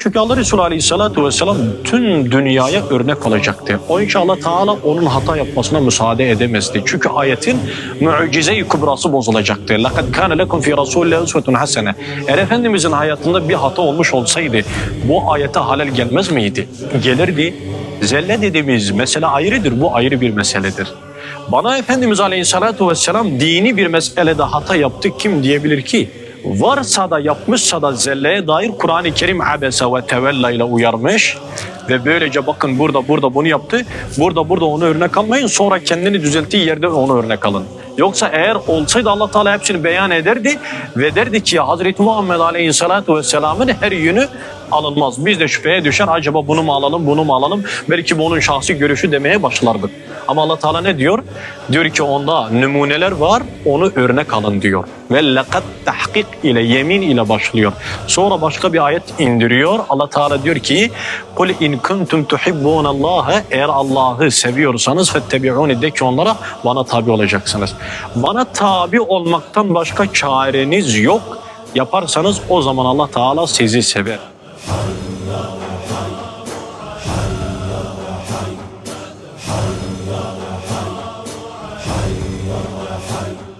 Çünkü Allah Resulü Aleyhisselatü Vesselam tüm dünyaya örnek olacaktı. O inşallah Teala onun hata yapmasına müsaade edemezdi. Çünkü ayetin mucize-i kubrası bozulacaktı. لَقَدْ كَانَ لَكُمْ فِي رَسُولِ اللّٰهِ اُسْوَةٌ حَسَنَةٌ Eğer Efendimizin hayatında bir hata olmuş olsaydı bu ayete halel gelmez miydi? Gelirdi. Zelle dediğimiz mesele ayrıdır. Bu ayrı bir meseledir. Bana Efendimiz Aleyhisselatü Vesselam dini bir meselede hata yaptı kim diyebilir ki? Varsa da yapmışsa da zelleye dair Kur'an-ı Kerim abese ve tevella ile uyarmış ve böylece bakın burada burada bunu yaptı. Burada burada onu örnek almayın sonra kendini düzelttiği yerde onu örnek alın. Yoksa eğer olsaydı Allah Teala hepsini beyan ederdi ve derdi ki Hazreti Muhammed Aleyhisselatü Vesselam'ın her yönü alınmaz. Biz de şüpheye düşer acaba bunu mu alalım bunu mu alalım belki bu onun şahsi görüşü demeye başlardık. Ama Allah Teala ne diyor? Diyor ki onda numuneler var onu örnek alın diyor. Ve lekat tahkik ile yemin ile başlıyor. Sonra başka bir ayet indiriyor. Allah Teala diyor ki Kul in kuntum tuhibbunallaha eğer Allah'ı seviyorsanız fettebi'uni de ki onlara bana tabi olacaksınız. Bana tabi olmaktan başka çareniz yok. Yaparsanız o zaman Allah Teala sizi sever. はい。